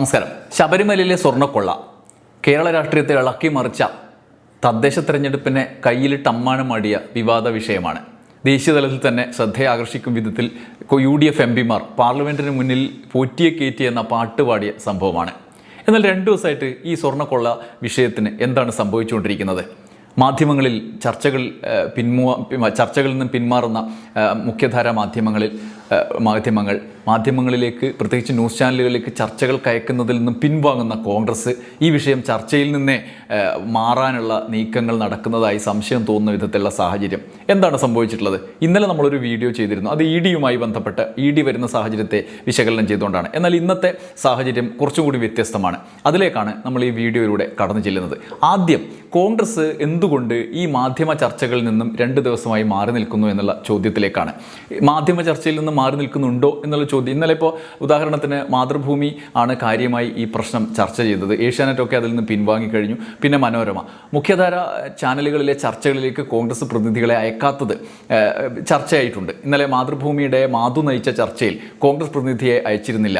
നമസ്കാരം. ശബരിമലയിലെ സ്വർണക്കൊള്ള കേരള രാഷ്ട്രീയത്തെ ഇളക്കി മറിച്ച തദ്ദേശ തെരഞ്ഞെടുപ്പിനെ കയ്യിലിട്ട് അമ്മാനമാടിയ വിവാദ വിഷയമാണ്. ദേശീയതലത്തിൽ തന്നെ ശ്രദ്ധയെ ആകർഷിക്കും വിധത്തിൽ യു ഡി എഫ് എം പിമാർ പാർലമെന്റിന് മുന്നിൽ പോറ്റിയെ കയറ്റി എന്ന പാട്ട് പാടിയ സംഭവമാണ്. എന്നാൽ രണ്ടു ദിവസമായിട്ട് ഈ സ്വർണക്കൊള്ള വിഷയത്തിന് എന്താണ് സംഭവിച്ചുകൊണ്ടിരിക്കുന്നത്? മാധ്യമങ്ങളിൽ ചർച്ചകൾ പിന്മു ചർച്ചകളിൽ നിന്നും പിന്മാറുന്ന മുഖ്യധാര മാധ്യമങ്ങളിൽ മാധ്യമങ്ങൾ. മാധ്യമങ്ങളിലേക്ക് പ്രത്യേകിച്ച് ന്യൂസ് ചാനലുകളിലേക്ക് ചർച്ചകൾ കയക്കുന്നതിൽ നിന്നും പിൻവാങ്ങുന്ന കോൺഗ്രസ്. ഈ വിഷയം ചർച്ചയിൽ നിന്നേ മാറാനുള്ള നീക്കങ്ങൾ നടക്കുന്നതായി സംശയം തോന്നുന്ന വിധത്തിലുള്ള സാഹചര്യം. എന്താണ് സംഭവിച്ചിട്ടുള്ളത്? ഇന്നലെ നമ്മളൊരു വീഡിയോ ചെയ്തിരുന്നു. അത് ഇ ഡിയുമായി ബന്ധപ്പെട്ട് ഇ ഡി വരുന്ന സാഹചര്യത്തെ വിശകലനം ചെയ്തുകൊണ്ടാണ്. എന്നാൽ ഇന്നത്തെ സാഹചര്യം കുറച്ചും കൂടി വ്യത്യസ്തമാണ്. അതിലേക്കാണ് നമ്മൾ ഈ വീഡിയോയിലൂടെ കടന്നു ചെല്ലുന്നത്. ആദ്യം കോൺഗ്രസ് എന്തുകൊണ്ട് ഈ മാധ്യമ ചർച്ചകളിൽ നിന്നും രണ്ട് ദിവസമായി മാറി നിൽക്കുന്നു എന്നുള്ള ചോദ്യത്തിലേക്കാണ്. മാധ്യമ ചർച്ചയിൽ നിന്ന് മാറി നിൽക്കുന്നുണ്ടോ എന്നുള്ള ചോദ്യം. ഇന്നലെ ഇപ്പോൾ ഉദാഹരണത്തിന് മാതൃഭൂമി ആണ് കാര്യമായി ഈ പ്രശ്നം ചർച്ച ചെയ്തത്. ഏഷ്യാനെറ്റ് ഒക്കെ അതിൽ നിന്ന് പിൻവാങ്ങിക്കഴിഞ്ഞു പിന്നെ മനോരമ. മുഖ്യധാര ചാനലുകളിലെ ചർച്ചകളിലേക്ക് കോൺഗ്രസ് പ്രതിനിധികളെ അയക്കാത്തത് ചർച്ചയായിട്ടുണ്ട്. ഇന്നലെ മാതൃഭൂമിയുടെ മാധു നയിച്ച ചർച്ചയിൽ കോൺഗ്രസ് പ്രതിനിധിയെ അയച്ചിരുന്നില്ല.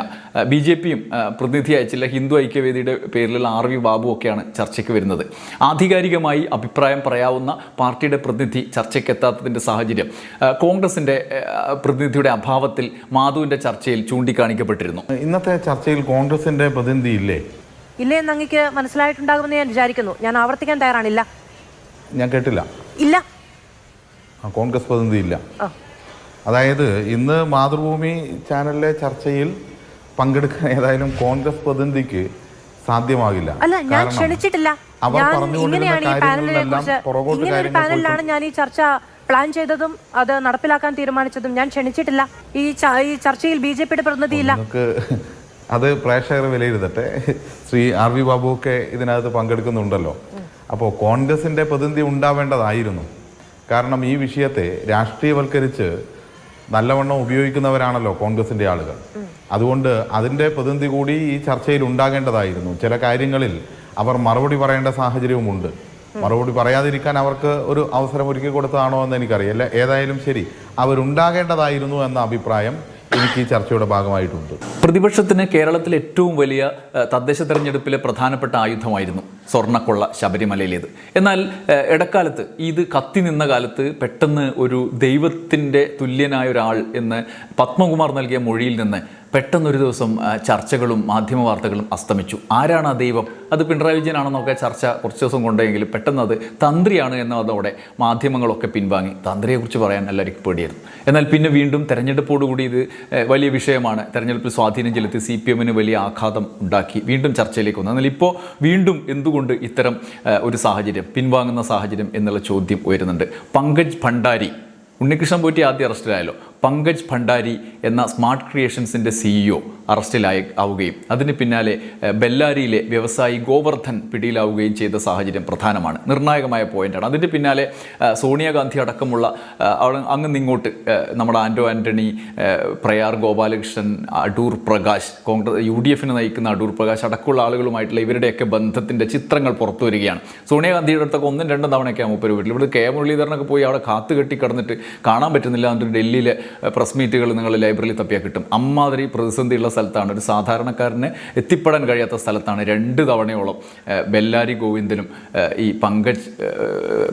ബി ജെ പിയും പ്രതിനിധി അയച്ചില്ല. ഹിന്ദു ഐക്യവേദിയുടെ പേരിലുള്ള ആർ വി ബാബു ഒക്കെയാണ് ചർച്ചയ്ക്ക് വരുന്നത്. ആധികാരികമായി അഭിപ്രായം പറയാവുന്ന പാർട്ടിയുടെ പ്രതിനിധി ചർച്ചയ്ക്ക് എത്താത്തതിന്റെ സാഹചര്യം കോൺഗ്രസിന്റെ പ്രതിനിധിയുടെ പ്രതിനിധിയുടെ അഭാവത്തിൽ മാധുവിന്റെ ചർച്ചയിൽ ചൂണ്ടിക്കാണിക്കപ്പെട്ടിരുന്നു. ഇന്നത്തെ ചർച്ചയിൽ കോൺഗ്രസിന്റെ പ്രതിനിധി ഇല്ലേ? ഇല്ലേ എന്ന് അങ്ങക്ക് മനസ്സിലായിട്ടുണ്ടാകുമെന്ന് ഞാൻ വിചാരിക്കുന്നു. ഞാൻ ആവർത്തിക്കാൻ തയ്യാറാണില്ല. ഞാൻ കേട്ടില്ല. ഇല്ല. ആ, കോൺഗ്രസ് പ്രതിനിധി ഇല്ല. ആ. അതായത് ഇന്ന് മാതൃഭൂമി ചാനലിലെ ചർച്ചയിൽ പങ്കെടുക്കാൻ ഏതായാലും കോൺഗ്രസ് പ്രതിനിധിക്ക് സാധ്യമാകില്ല. അല്ല ഞാൻ ക്ഷണിച്ചിട്ടില്ല. ഞാൻ ഇങ്ങനെയാണ് ഈ പാനലിനെ കുറിച്ച് ഇങ്ങനെ ഒരു പാനലിലാണ് ഞാൻ ഈ ചർച്ച പ്ലാൻ ചെയ്തതും അത് നടപ്പിലാക്കാൻ തീരുമാനിച്ചതും ഞാൻ ക്ഷണിച്ചിട്ടില്ല. ഈ ഈ ചർച്ചയിൽ ബി ജെ പിയുടെ പ്രതിനിധിയില്ല. അത് പ്രേക്ഷകർ വിലയിരുത്തട്ടെ. ശ്രീ ആർ വി ബാബു ഒക്കെ ഇതിനകത്ത് പങ്കെടുക്കുന്നുണ്ടല്ലോ. അപ്പോൾ കോൺഗ്രസിന്റെ പ്രതിനിധി ഉണ്ടാവേണ്ടതായിരുന്നു. കാരണം ഈ വിഷയത്തെ രാഷ്ട്രീയവൽക്കരിച്ച് നല്ലവണ്ണം ഉപയോഗിക്കുന്നവരാണല്ലോ കോൺഗ്രസിന്റെ ആളുകൾ. അതുകൊണ്ട് അതിന്റെ പ്രതിനിധി കൂടി ഈ ചർച്ചയിൽ ഉണ്ടാകേണ്ടതായിരുന്നു. ചില കാര്യങ്ങളിൽ അവർ മറുപടി പറയേണ്ട സാഹചര്യവുമുണ്ട്. മറുപടി പറയാതിരിക്കാൻ അവർക്ക് ഒരു അവസരം ഒരുക്കി കൊടുത്തതാണോ എന്ന് എനിക്കറിയില്ല. ഏതായാലും ശരി അവരുണ്ടാകേണ്ടതായിരുന്നു എന്ന അഭിപ്രായം എനിക്ക് ഈ ചർച്ചയുടെ ഭാഗമായിട്ടുണ്ട്. പ്രതിപക്ഷത്തിന് കേരളത്തിലെ ഏറ്റവും വലിയ തദ്ദേശ തെരഞ്ഞെടുപ്പിലെ പ്രധാനപ്പെട്ട ആയുധമായിരുന്നു സ്വർണക്കൊള്ള ശബരിമലയിലേത്. എന്നാൽ ഇടക്കാലത്ത് ഇത് കത്തി നിന്ന കാലത്ത് പെട്ടെന്ന് ഒരു ദൈവത്തിന്റെ തുല്യനായ ഒരാൾ എന്ന് പത്മകുമാർ നൽകിയ മൊഴിയിൽ നിന്ന് പെട്ടെന്നൊരു ദിവസം ചർച്ചകളും മാധ്യമ വാർത്തകളും അസ്തമിച്ചു. ആരാണ് ആ ദൈവം? അത് പിണറായി വിജയനാണെന്നൊക്കെ ചർച്ച കുറച്ച് ദിവസം കൊണ്ടെങ്കിലും പെട്ടെന്ന് അത് തന്ത്രിയാണ് എന്നതോടെ മാധ്യമങ്ങളൊക്കെ പിൻവാങ്ങി. തന്ത്രിയെക്കുറിച്ച് പറയാൻ എല്ലാവർക്കും പേടിയായിരുന്നു. എന്നാൽ പിന്നെ വീണ്ടും തെരഞ്ഞെടുപ്പോടുകൂടി ഇത് വലിയ വിഷയമാണ്. തെരഞ്ഞെടുപ്പിൽ സ്വാധീനം ചെലുത്തി സി പി എമ്മിന് വലിയ ആഘാതം ഉണ്ടാക്കി. വീണ്ടും ചർച്ചയിലേക്ക് വന്നു. എന്നാൽ ഇപ്പോൾ വീണ്ടും എന്തുകൊണ്ട് ഇത്തരം ഒരു സാഹചര്യം പിൻവാങ്ങുന്ന സാഹചര്യം എന്നുള്ള ചോദ്യം ഉയരുന്നുണ്ട്. പങ്കജ് ഭണ്ഡാരി ഉണ്ണികൃഷ്ണൻ പോറ്റി ആദ്യം അറസ്റ്റിലായല്ലോ. പങ്കജ് ഭണ്ഡാരി എന്ന സ്മാർട്ട് ക്രിയേഷൻസിന്റെ സിഇഒ അറസ്റ്റിലായി ആവുകയും അതിന് പിന്നാലെ ബെല്ലാരിയിലെ വ്യവസായി ഗോവർദ്ധൻ പിടിയിലാവുകയും ചെയ്ത സാഹചര്യം പ്രധാനമാണ്. നിർണായകമായ പോയിന്റാണ്. അതിന്റെ പിന്നാലെ സോണിയാഗാന്ധി അടക്കമുള്ള അങ്ങ് നിങ്ങോട്ട് നമ്മുടെ Anto Antony Prayar Gopalakrishnan Adoor Prakash Congress U D എഫിനെ നയിക്കുന്ന അടൂർ പ്രകാശ് അടക്കമുള്ള ആളുകളുമായിട്ടുള്ള ഇവരുടെയൊക്കെ ബന്ധത്തിന്റെ ചിത്രങ്ങൾ പുറത്തു വരികയാണ്. സോണിയാഗാന്ധിയുടെ അടുത്തൊക്കെ ഒന്നും രണ്ടും തവണയൊക്കെ മൂപ്പര് വീട്ടിൽ. ഇവിടെ കെ മുരളീധരനൊക്കെ പോയി അവിടെ കാത്തുകെട്ടി കിടന്നിട്ട് കാണാൻ പറ്റുന്നില്ല എന്നിട്ട് ഡൽഹിയിലെ പ്രസ് മീറ്റുകൾ നിങ്ങൾ ലൈബ്രറിയിൽ തപ്പിയാൽ കിട്ടും. അമ്മാതിരി പ്രതിസന്ധിയുള്ള സ്ഥലത്താണ്. ഒരു സാധാരണക്കാരന് എത്തിപ്പെടാൻ കഴിയാത്ത സ്ഥലത്താണ് രണ്ട് തവണയോളം ബെല്ലാരി ഗോവിന്ദനും ഈ പങ്കജ്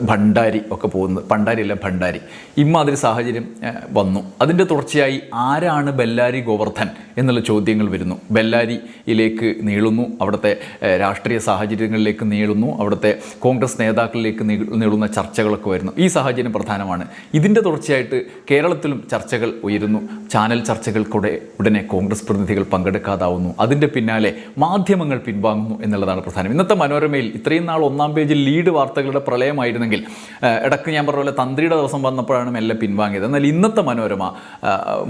ഭണ്ഡാരി ഒക്കെ പോകുന്നത്. ഭണ്ഡാരി അല്ല ഭണ്ഡാരി. ഇമ്മാതിരി സാഹചര്യം വന്നു. അതിന്റെ തുടർച്ചയായി ആരാണ് ബെല്ലാരി ഗോവർദ്ധൻ എന്നുള്ള ചോദ്യങ്ങൾ വരുന്നു. ബെല്ലാരിയിലേക്ക് നീളുന്നു. അവിടുത്തെ രാഷ്ട്രീയ സാഹചര്യങ്ങളിലേക്ക് നീളുന്നു. അവിടുത്തെ കോൺഗ്രസ് നേതാക്കളിലേക്ക് നീളുന്ന ചർച്ചകളൊക്കെ വരുന്നു. ഈ സാഹചര്യം പ്രധാനമാണ്. ഇതിന്റെ തുടർച്ചയായിട്ട് കേരളത്തിലും ചർച്ചകൾ ഉയരുന്നു. ചാനൽ ചർച്ചകൾക്കൂടെ ഉടനെ കോൺഗ്രസ് പ്രതിനിധികൾ പങ്കെടുക്കാതാവുന്നു. അതിന്റെ പിന്നാലെ മാധ്യമങ്ങൾ പിൻവാങ്ങുന്നു എന്നുള്ളതാണ് പ്രധാനം. ഇന്നത്തെ മനോരമയിൽ ഇത്രയും നാൾ ഒന്നാം പേജിൽ ലീഡ് വാർത്തകളുടെ പ്രളയമായിരുന്നെങ്കിൽ ഇടയ്ക്ക് ഞാൻ പറഞ്ഞ പോലെ തന്ത്രിയുടെ ദിവസം വന്നപ്പോഴാണ് മെല്ലെ പിൻവാങ്ങിയത്. എന്നാൽ ഇന്നത്തെ മനോരമ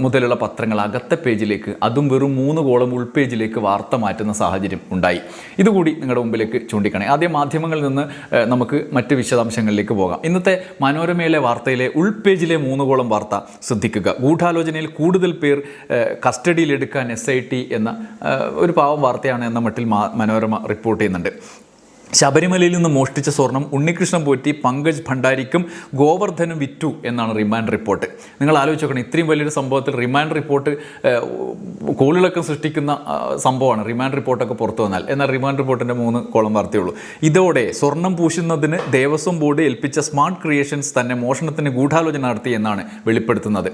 മുതലുള്ള പത്രങ്ങൾ അകത്തെ പേജിലേക്ക് അതും വെറും മൂന്ന് കോളം ഉൾപേജിലേക്ക് വാർത്ത മാറ്റുന്ന സാഹചര്യം ഉണ്ടായി. ഇതുകൂടി നിങ്ങളുടെ മുമ്പിലേക്ക് ചൂണ്ടിക്കാണേ. ആദ്യം മാധ്യമങ്ങളിൽ നിന്ന് നമുക്ക് മറ്റ് വിശദാംശങ്ങളിലേക്ക് പോകാം. ഇന്നത്തെ മനോരമയിലെ വാർത്തയിലെ ഉൾപേജിലെ മൂന്ന് കോളം വാർത്ത ശ്രദ്ധിക്കുക. ഗൂഢാലോചനയിൽ കൂടുതൽ പേർ കസ്റ്റഡിയിലെടുക്കാൻ എസ് ഐ ടി എന്ന ഒരു പാവം വാർത്തയാണ് എന്ന മട്ടിൽ മനോരമ റിപ്പോർട്ട് ചെയ്യുന്നുണ്ട്. ശബരിമലയിൽ നിന്ന് മോഷ്ടിച്ച സ്വർണം ഉണ്ണികൃഷ്ണൻ പോറ്റി പങ്കജ് ഭണ്ഡാരിക്കും ഗോവർദ്ധനും വിറ്റു എന്നാണ് റിമാൻഡ് റിപ്പോർട്ട്. നിങ്ങൾ ആലോചിച്ച് നോക്കണം ഇത്രയും വലിയൊരു സംഭവത്തിൽ റിമാൻഡ് റിപ്പോർട്ട് കോളിളക്കം സൃഷ്ടിക്കുന്ന സംഭവമാണ് റിമാൻഡ് റിപ്പോർട്ടൊക്കെ പുറത്തു വന്നാൽ. എന്നാൽ റിമാൻഡ് റിപ്പോർട്ടിന്റെ മൂന്ന് കോളം വാർത്തയുള്ളൂ. ഇതോടെ സ്വർണം പൂശുന്നതിന് ദേവസ്വം ബോർഡ് ഏൽപ്പിച്ച സ്മാർട്ട് ക്രിയേഷൻസ് തന്നെ മോഷണത്തിന് ഗൂഢാലോചന നടത്തി എന്നാണ് വെളിപ്പെടുത്തുന്നത്.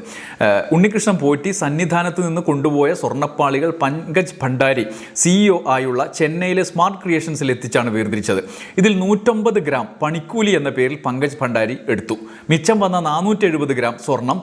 ഉണ്ണികൃഷ്ണൻ പോറ്റി സന്നിധാനത്ത് നിന്ന് കൊണ്ടുപോയ സ്വർണപ്പാളികൾ പങ്കജ് ഭണ്ഡാരി സിഇഒ ആയുള്ള ചെന്നൈയിലെ സ്മാർട്ട് ക്രിയേഷൻസിൽ എത്തിച്ചാണ് വേർതിരിച്ചത്. ഇതിൽ നൂറ്റമ്പത് ഗ്രാം പണിക്കൂലി എന്ന പേരിൽ പങ്കജ് ഭണ്ഡാരി എടുത്തു. മിച്ചം വന്ന നാനൂറ്റി എഴുപത് ഗ്രാം സ്വർണം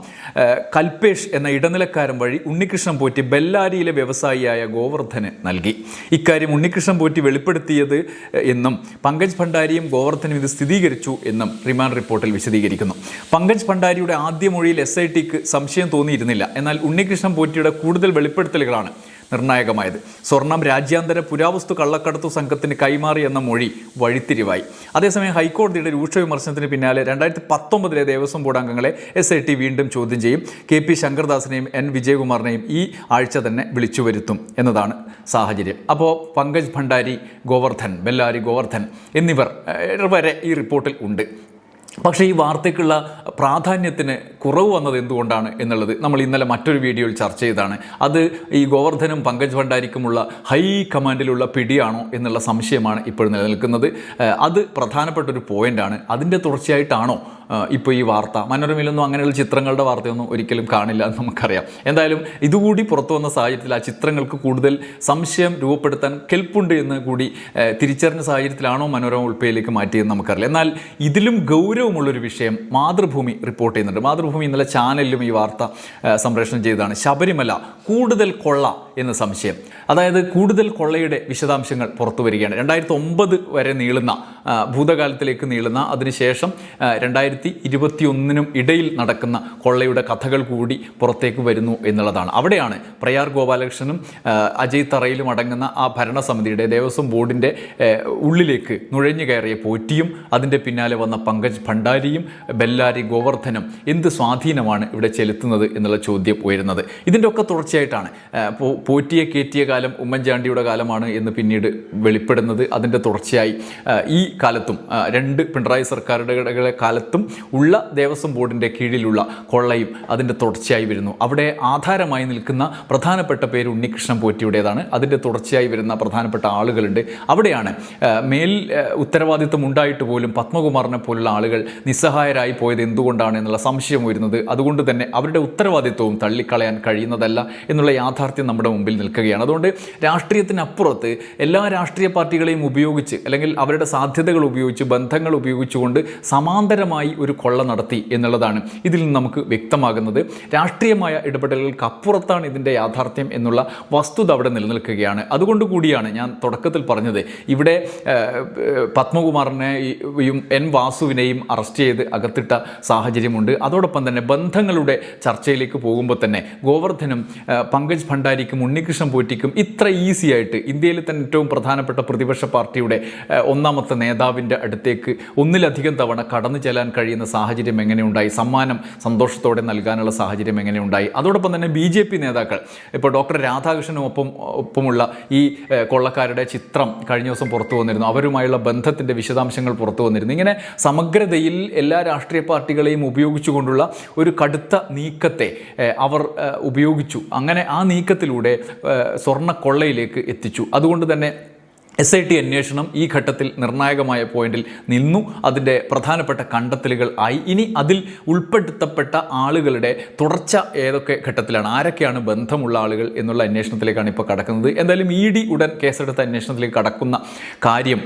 കൽപേഷ് എന്ന ഇടനിലക്കാരൻ വഴി ഉണ്ണികൃഷ്ണൻ പോറ്റി ബെല്ലാരിയിലെ വ്യവസായിയായ ഗോവർദ്ധന് നൽകി. ഇക്കാര്യം ഉണ്ണികൃഷ്ണൻ പോറ്റി വെളിപ്പെടുത്തിയത് എന്നും പങ്കജ് ഭണ്ഡാരിയും ഗോവർദ്ധനും ഇത് സ്ഥിരീകരിച്ചു എന്നും റിമാൻഡ് റിപ്പോർട്ടിൽ വിശദീകരിക്കുന്നു. പങ്കജ് ഭണ്ഡാരിയുടെ ആദ്യ മൊഴിയിൽ എസ് ഐ ടിക്ക് സംശയം തോന്നിയിരുന്നില്ല. എന്നാൽ ഉണ്ണികൃഷ്ണൻ പോറ്റിയുടെ കൂടുതൽ വെളിപ്പെടുത്തലുകളാണ് നിർണായകമായത്. സ്വർണം രാജ്യാന്തര പുരാവസ്തു കള്ളക്കടത്തു സംഘത്തിന് കൈമാറി എന്ന മൊഴി വഴിത്തിരിവായി. അതേസമയം ഹൈക്കോടതിയുടെ രൂക്ഷ വിമർശനത്തിന് പിന്നാലെ രണ്ടായിരത്തി പത്തൊമ്പതിലെ ദേവസ്വം ബോർഡ് അംഗങ്ങളെ എസ് ഐ ടി വീണ്ടും ചോദ്യം ചെയ്യും. കെ പി ശങ്കർദാസിനെയും എൻ വിജയകുമാറിനെയും ഈ ആഴ്ച തന്നെ വിളിച്ചു വരുത്തും എന്നതാണ് സാഹചര്യം. അപ്പോൾ പങ്കജ് ഭണ്ഡാരി ഗോവർദ്ധൻ ബെല്ലാരി ഗോവർദ്ധൻ എന്നിവർ വരെ ഈ റിപ്പോർട്ടിൽ ഉണ്ട്. പക്ഷേ ഈ വാർത്തയ്ക്കുള്ള പ്രാധാന്യത്തിന് കുറവ് വന്നത് എന്തുകൊണ്ടാണ് എന്നുള്ളത് നമ്മൾ ഇന്നലെ മറ്റൊരു വീഡിയോയിൽ ചർച്ച ചെയ്തതാണ്. അത് ഈ ഗോവർദ്ധനും പങ്കജ് ഭണ്ഡാരിക്കുമുള്ള ഹൈ കമാൻഡിലുള്ള പിടിയാണോ എന്നുള്ള സംശയമാണ് ഇപ്പോൾ നിലനിൽക്കുന്നത്. അത് പ്രധാനപ്പെട്ട ഒരു പോയിന്റാണ് അതിന്റെ തുടർച്ചയായിട്ടാണോ ഇപ്പോൾ ഈ വാർത്ത? മനോരമയിലൊന്നും അങ്ങനെയുള്ള ചിത്രങ്ങളുടെ വാർത്തയൊന്നും ഒരിക്കലും കാണില്ല എന്ന് നമുക്കറിയാം. എന്തായാലും ഇതുകൂടി പുറത്തു വന്ന സാഹചര്യത്തിൽ ആ ചിത്രങ്ങൾക്ക് കൂടുതൽ സംശയം രൂപപ്പെടുത്താൻ കെൽപ്പുണ്ട് എന്ന് കൂടി തിരിച്ചറിഞ്ഞ സാഹചര്യത്തിലാണോ മനോരമ ഉൾപ്പയിലേക്ക് മാറ്റിയെന്ന് നമുക്കറിയാം എന്നാൽ ഇതിലും ഗൗരവമുള്ളൊരു വിഷയം മാതൃഭൂമി റിപ്പോർട്ട് ചെയ്യുന്നുണ്ട്. മാതൃഭൂമി ഇന്നലെ ചാനലിലും ഈ വാർത്ത സംപ്രേഷണം ചെയ്തതാണ്. ശബരിമല കൂടുതൽ കൊള്ള എന്ന സംശയം. അതായത് കൂടുതൽ കൊള്ളയുടെ വിശദാംശങ്ങൾ പുറത്തു വരികയാണ്. രണ്ടായിരത്തി ഒമ്പത് വരെ നീളുന്ന ഭൂതകാലത്തിലേക്ക് നീളുന്ന അതിനുശേഷം രണ്ടായിരത്തി ഇരുപത്തി ഒന്നിനും ഇടയിൽ നടക്കുന്ന കൊള്ളയുടെ കഥകൾ കൂടി പുറത്തേക്ക് വരുന്നു എന്നുള്ളതാണ്. അവിടെയാണ് പ്രയാർ ഗോപാലകൃഷ്ണനും അജയ് തറയിലും അടങ്ങുന്ന ആ ഭരണസമിതിയുടെ ദേവസ്വം ബോർഡിന്റെ ഉള്ളിലേക്ക് നുഴഞ്ഞു കയറിയ പോറ്റിയും അതിന്റെ പിന്നാലെ വന്ന പങ്കജ് ഭണ്ഡാരിയും ബെല്ലാരി ഗോവർദ്ധനും എന്ത് സ്വാധീനമാണ് ഇവിടെ ചെലുത്തുന്നത് എന്നുള്ള ചോദ്യം ഉയരുന്നത്. ഇതിന്റെ ഒക്കെ തുടർച്ചയായിട്ടാണ് പോറ്റിയെ കയറ്റിയ കാലം ഉമ്മൻചാണ്ടിയുടെ കാലമാണ് എന്ന് പിന്നീട് വെളിപ്പെടുന്നത് അതിന്റെ തുടർച്ചയായി. ഈ കാലത്തും രണ്ട് പിണറായി സർക്കാരുകളുടെ കാലത്തും ഉള്ള ദേവസ്വം ബോർഡിന്റെ കീഴിലുള്ള കൊള്ളയും അതിന്റെ തുടർച്ചയായി വരുന്നു. അവിടെ ആധാരമായി നിൽക്കുന്ന പ്രധാനപ്പെട്ട പേര് ഉണ്ണികൃഷ്ണൻ പോറ്റിയുടേതാണ്. അതിന്റെ തുടർച്ചയായി വരുന്ന പ്രധാനപ്പെട്ട ആളുകളുണ്ട്. അവിടെയാണ് മേൽ ഉത്തരവാദിത്വം ഉണ്ടായിട്ട് പോലും പത്മകുമാറിനെ പോലുള്ള ആളുകൾ നിസ്സഹായരായി പോയത് എന്തുകൊണ്ടാണ് എന്നുള്ള സംശയം വരുന്നത് അതുകൊണ്ട് തന്നെ അവരുടെ ഉത്തരവാദിത്വവും തള്ളിക്കളയാൻ കഴിയുന്നതല്ല എന്നുള്ള യാഥാർത്ഥ്യം നമ്മുടെ മുമ്പിൽ നിൽക്കുകയാണ്. അതുകൊണ്ട് രാഷ്ട്രീയത്തിനപ്പുറത്ത് എല്ലാ രാഷ്ട്രീയ പാർട്ടികളെയും ഉപയോഗിച്ച് അല്ലെങ്കിൽ അവരുടെ സാധ്യതകൾ ഉപയോഗിച്ച് ബന്ധങ്ങൾ ഉപയോഗിച്ചുകൊണ്ട് സമാന്തരമായി ഒരു കൊള്ള നടത്തി എന്നുള്ളതാണ് ഇതിൽ നിന്ന് നമുക്ക് വ്യക്തമാകുന്നത്. രാഷ്ട്രീയമായ ഇടപെടലുകൾക്ക് അപ്പുറത്താണ് ഇതിന്റെ യാഥാർത്ഥ്യം എന്നുള്ള വസ്തുത അവിടെ നിലനിൽക്കുകയാണ്. അതുകൊണ്ട് കൂടിയാണ് ഞാൻ തുടക്കത്തിൽ പറഞ്ഞത്. ഇവിടെ പത്മകുമാറിനെയും എൻ വാസുവിനെയും അറസ്റ്റ് ചെയ്ത് അകത്തിട്ട സാഹചര്യമുണ്ട്. അതോടൊപ്പം തന്നെ ബന്ധങ്ങളുടെ ചർച്ചയിലേക്ക് പോകുമ്പോൾ തന്നെ ഗോവർദ്ധനും പങ്കജ് ഭണ്ഡാരിക്കും ഉണ്ണികൃഷ്ണൻ പോറ്റിക്കും ഇത്ര ഈസി ആയിട്ട് ഇന്ത്യയിലെ തന്നെ ഏറ്റവും പ്രധാനപ്പെട്ട പ്രതിപക്ഷ പാർട്ടിയുടെ ഒന്നാമത്തെ നേതാവിന്റെ അടുത്തേക്ക് ഒന്നിലധികം തവണ കടന്നു ചെല്ലാൻ കഴിയുന്ന സാഹചര്യം എങ്ങനെയുണ്ടായി? സമ്മാനം സന്തോഷത്തോടെ നൽകാനുള്ള സാഹചര്യം എങ്ങനെയുണ്ടായി? അതോടൊപ്പം തന്നെ ബി ജെ പി നേതാക്കൾ ഇപ്പോൾ ഡോക്ടർ രാധാകൃഷ്ണനും ഒപ്പം ഒപ്പമുള്ള ഈ കൊള്ളക്കാരുടെ ചിത്രം കഴിഞ്ഞ ദിവസം പുറത്തു വന്നിരുന്നു. അവരുമായുള്ള ബന്ധത്തിന്റെ വിശദാംശങ്ങൾ പുറത്തു വന്നിരുന്നു. ഇങ്ങനെ സമഗ്രതയിൽ എല്ലാ രാഷ്ട്രീയ പാർട്ടികളെയും ഉപയോഗിച്ചുകൊണ്ടുള്ള ഒരു കടുത്ത നീക്കത്തെ അവർ ഉപയോഗിച്ചു. അങ്ങനെ ആ നീക്കത്തിലൂടെ ഏഹ്, സ്വർണക്കൊള്ളയിലേക്ക് എത്തിച്ചു. അതുകൊണ്ട് തന്നെ എസ് ഐ ടി അന്വേഷണം ഈ ഘട്ടത്തിൽ നിർണായകമായ പോയിന്റിൽ നിന്നു. അതിന്റെ പ്രധാനപ്പെട്ട കണ്ടെത്തലുകൾ ആയി. ഇനി അതിൽ ഉൾപ്പെടുത്തപ്പെട്ട ആളുകളുടെ തുടർച്ച ഏതൊക്കെ ഘട്ടത്തിലാണ്? ആരൊക്കെയാണ് ബന്ധമുള്ള ആളുകൾ എന്നുള്ള അന്വേഷണത്തിലേക്കാണ് ഇപ്പോൾ കടക്കുന്നത്. എന്തായാലും ഇ ഡി ഉടൻ കേസെടുത്ത അന്വേഷണത്തിലേക്ക് കടക്കുന്ന കാര്യം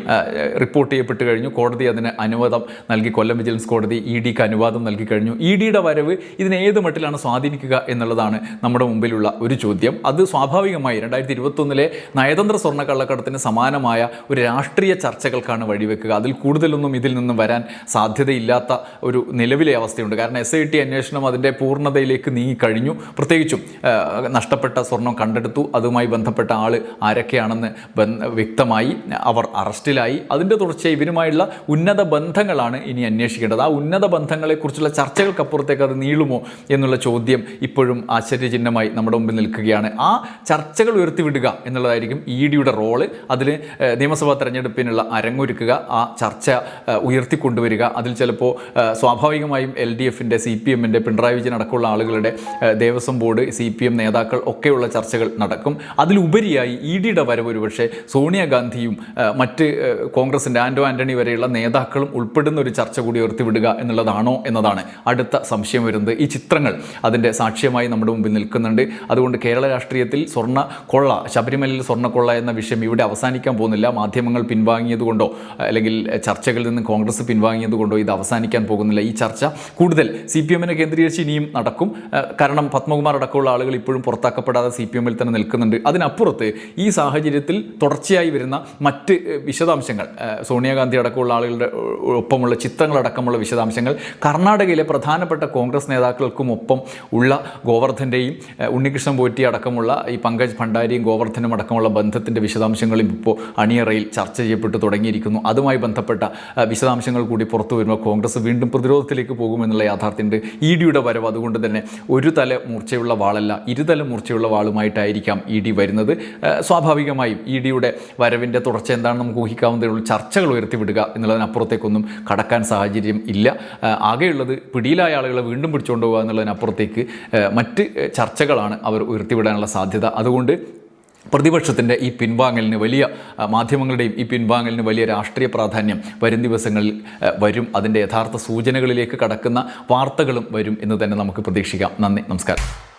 റിപ്പോർട്ട് ചെയ്യപ്പെട്ട് കഴിഞ്ഞു. കോടതി അതിന് അനുവാദം നൽകി. കൊല്ലം വിജിലൻസ് കോടതി ഇ ഡിക്ക് അനുവാദം നൽകി കഴിഞ്ഞു. ഇ ഡിയുടെ വരവ് ഇതിനെ മട്ടിലാണ് സ്വാധീനിക്കുക എന്നുള്ളതാണ് നമ്മുടെ മുമ്പിലുള്ള ഒരു ചോദ്യം. അത് സ്വാഭാവികമായി രണ്ടായിരത്തി ഇരുപത്തൊന്നിലെ നയതന്ത്ര സ്വർണ കള്ളക്കടത്തിന് സമാനമായ ഒരു രാഷ്ട്രീയ ചർച്ചകൾക്കാണ് വഴിവെക്കുക. അതിൽ കൂടുതലൊന്നും ഇതിൽ നിന്നും വരാൻ സാധ്യതയില്ലാത്ത ഒരു നിലവിലെ അവസ്ഥയുണ്ട്. കാരണം എസ് ഐ ടി അന്വേഷണം അതിന്റെ പൂർണതയിലേക്ക് നീങ്ങിക്കഴിഞ്ഞു. പ്രത്യേകിച്ചും നഷ്ടപ്പെട്ട സ്വർണം കണ്ടെടുത്തു. അതുമായി ബന്ധപ്പെട്ട ആൾ ആരൊക്കെയാണെന്ന് വ്യക്തമായി അവർ അറസ്റ്റിലായി. അതിന്റെ തുടർച്ചയായി ഇവരുമായുള്ള ഉന്നത ബന്ധങ്ങളാണ് ഇനി അന്വേഷിക്കേണ്ടത്. ആ ഉന്നത ബന്ധങ്ങളെക്കുറിച്ചുള്ള ചർച്ചകൾക്കപ്പുറത്തേക്ക് അത് നീളുമോ എന്നുള്ള ചോദ്യം ഇപ്പോഴും ആശ്ചര്യചിഹ്നമായി നമ്മുടെ മുമ്പിൽ നിൽക്കുകയാണ്. ആ ചർച്ചകൾ ഉയർത്തിവിടുക എന്നുള്ളതായിരിക്കും ഇ ഡിയുടെ റോൾ. അതിന് നിയമസഭാ തെരഞ്ഞെടുപ്പിനുള്ള അരങ്ങൊരുക്കുക ആ ചർച്ച ഉയർത്തിക്കൊണ്ടുവരിക. അതിൽ ചിലപ്പോൾ സ്വാഭാവികമായും എൽ ഡി എഫിന്റെ സി പി എമ്മിന്റെ പിണറായി വിജയൻ അടക്കമുള്ള ആളുകളുടെ Devaswom board C P M നേതാക്കൾ ഒക്കെയുള്ള ചർച്ചകൾ നടക്കും. അതിലുപരിയായി ഇ ഡിയുടെ വരവ് ഒരുപക്ഷെ സോണിയാഗാന്ധിയും മറ്റ് കോൺഗ്രസിന്റെ ആൻഡോ ആന്റണി വരെയുള്ള നേതാക്കളും ഉൾപ്പെടുന്ന ഒരു ചർച്ച കൂടി ഉയർത്തിവിടുക എന്നുള്ളതാണോ എന്നതാണ് അടുത്ത സംശയം വരുന്നത്. ഈ ചിത്രങ്ങൾ അതിന്റെ സാക്ഷ്യമായി നമ്മുടെ മുമ്പിൽ നിൽക്കുന്നുണ്ട്. അതുകൊണ്ട് കേരള രാഷ്ട്രീയത്തിൽ സ്വർണ കൊള്ള ശബരിമലയിൽ സ്വർണ കൊള്ള എന്ന വിഷയം ഇവിടെ അവസാനിക്കാൻ പോകുന്നില്ല മാധ്യമങ്ങൾ പിൻവാങ്ങിയതുകൊണ്ടോ അല്ലെങ്കിൽ ചർച്ചകളിൽ നിന്ന് കോൺഗ്രസ് പിൻവാങ്ങിയതുകൊണ്ടോ ഇത് അവസാനിക്കാൻ പോകുന്നില്ല. ഈ ചർച്ച കൂടുതൽ സി പി എമ്മിനെ കേന്ദ്രീകരിച്ച് ഇനിയും നടക്കും. കാരണം പത്മകുമാർ അടക്കമുള്ള ആളുകൾ ഇപ്പോഴും പുറത്താക്കപ്പെടാതെ സി പി എമ്മിൽ തന്നെ നിൽക്കുന്നുണ്ട്. അതിനപ്പുറത്ത് ഈ സാഹചര്യത്തിൽ തുടർച്ചയായി വരുന്ന മറ്റ് വിശദാംശങ്ങൾ സോണിയാഗാന്ധി അടക്കമുള്ള ആളുകളുടെ ഒപ്പമുള്ള ചിത്രങ്ങളടക്കമുള്ള വിശദാംശങ്ങൾ കർണാടകയിലെ പ്രധാനപ്പെട്ട കോൺഗ്രസ് നേതാക്കൾക്കും ഒപ്പം ഉള്ള ഗോവർദ്ധന്റെയും ഉണ്ണികൃഷ്ണൻ പോറ്റി അടക്കമുള്ള ഈ പങ്കജ് ഭണ്ഡാരിയും ഗോവർദ്ധനും അടക്കമുള്ള ബന്ധത്തിന്റെ വിശദാംശങ്ങളും ഇപ്പോൾ അണിയറയിൽ ചർച്ച ചെയ്യപ്പെട്ടു തുടങ്ങിയിരിക്കുന്നു. അതുമായി ബന്ധപ്പെട്ട വിശദാംശങ്ങൾ കൂടി പുറത്തു വരുമ്പോൾ കോൺഗ്രസ് വീണ്ടും പ്രതിരോധത്തിലേക്ക് പോകുമെന്നുള്ള യാഥാർത്ഥ്യമുണ്ട്. ഇ ഡിയുടെ വരവ് അതുകൊണ്ട് തന്നെ ഒരു തല മൂർച്ചയുള്ള വാളല്ല ഇരുതല മൂർച്ചയുള്ള വാളുമായിട്ടായിരിക്കാം ഇ ഡി വരുന്നത്. സ്വാഭാവികമായും ഇ ഡിയുടെ വരവിന്റെ തുടർച്ച എന്താണെന്ന് നമുക്ക് ഊഹിക്കാവുന്നതേ ഉള്ളൂ. ചർച്ചകൾ ഉയർത്തിവിടുക എന്നുള്ളതിനപ്പുറത്തേക്കൊന്നും കടക്കാൻ സാഹചര്യം ഇല്ല. ആകെയുള്ളത് പിടിയിലായ ആളുകളെ വീണ്ടും പിടിച്ചുകൊണ്ടുപോകുക എന്നുള്ളതിനപ്പുറത്തേക്ക് മറ്റ് ചർച്ചകളാണ് അവർ ഉയർത്തിവിടാനുള്ള സാധ്യത. അതുകൊണ്ട് പ്രതിപക്ഷത്തിന്റെ ഈ പിൻവാങ്ങലിന് വലിയ മാധ്യമങ്ങളുടെയും ഈ പിൻവാങ്ങലിന് വലിയ രാഷ്ട്രീയ പ്രാധാന്യം വരും ദിവസങ്ങളിൽ വരും. അതിന്റെ യഥാർത്ഥ സൂചനകളിലേക്ക് കടക്കുന്ന വാർത്തകളും വരും എന്ന് തന്നെ നമുക്ക് പ്രതീക്ഷിക്കാം. നന്ദി. നമസ്കാരം.